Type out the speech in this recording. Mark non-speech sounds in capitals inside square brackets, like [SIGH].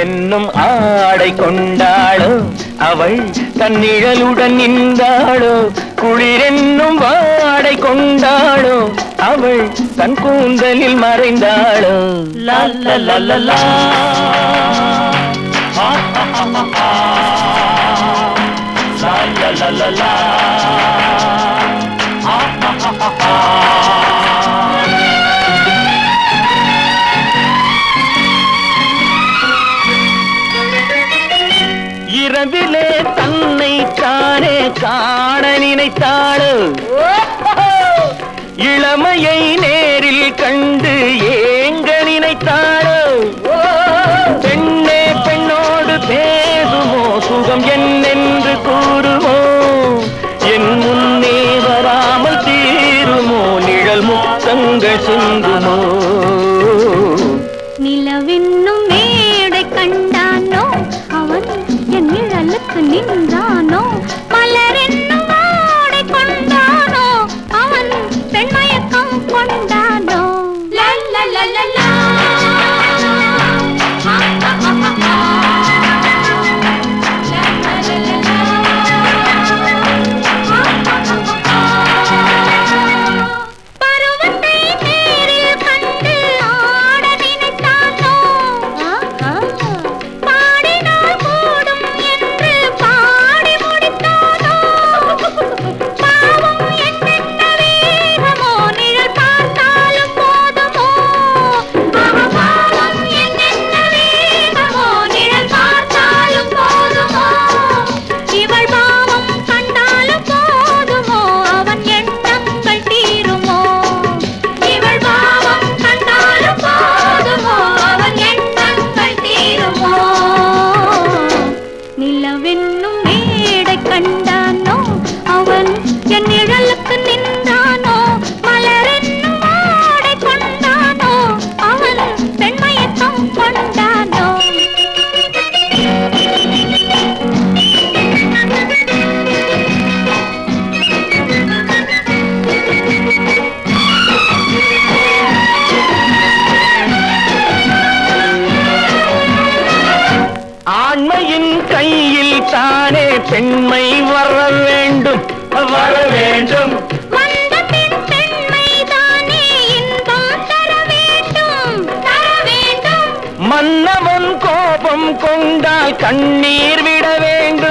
என்னும் ஆடை கொண்டாளோ அவள் தன்னிழலுடன் நின்றாளோ குளிரென்னும் வாடை கொண்டாளோ அவள் தன் கூந்தலில் மறைந்தாளோ. லல்லலலா லல்லலலா [LAUGHS] இரவிலே தன்னை தானே காண நினைத்தாள். இளமையை நேரில் கண்டு ஏங்க நினைத்தாள். பெண்ணே பெண்ணோடு பேசுமோ சுகம் என்னென்று கூறுமோ? என் முன்னே வராமல் தீருமோ நிழல் முத்தங்கள் சிந்துமோ? நிலவின்னும் ஆண்மையின் கையில் தானே பெண்மை வர வேண்டும். வர வேண்டும். மன்னவன் கோபம் கொண்டால் கண்ணீர் விட வேண்டும்.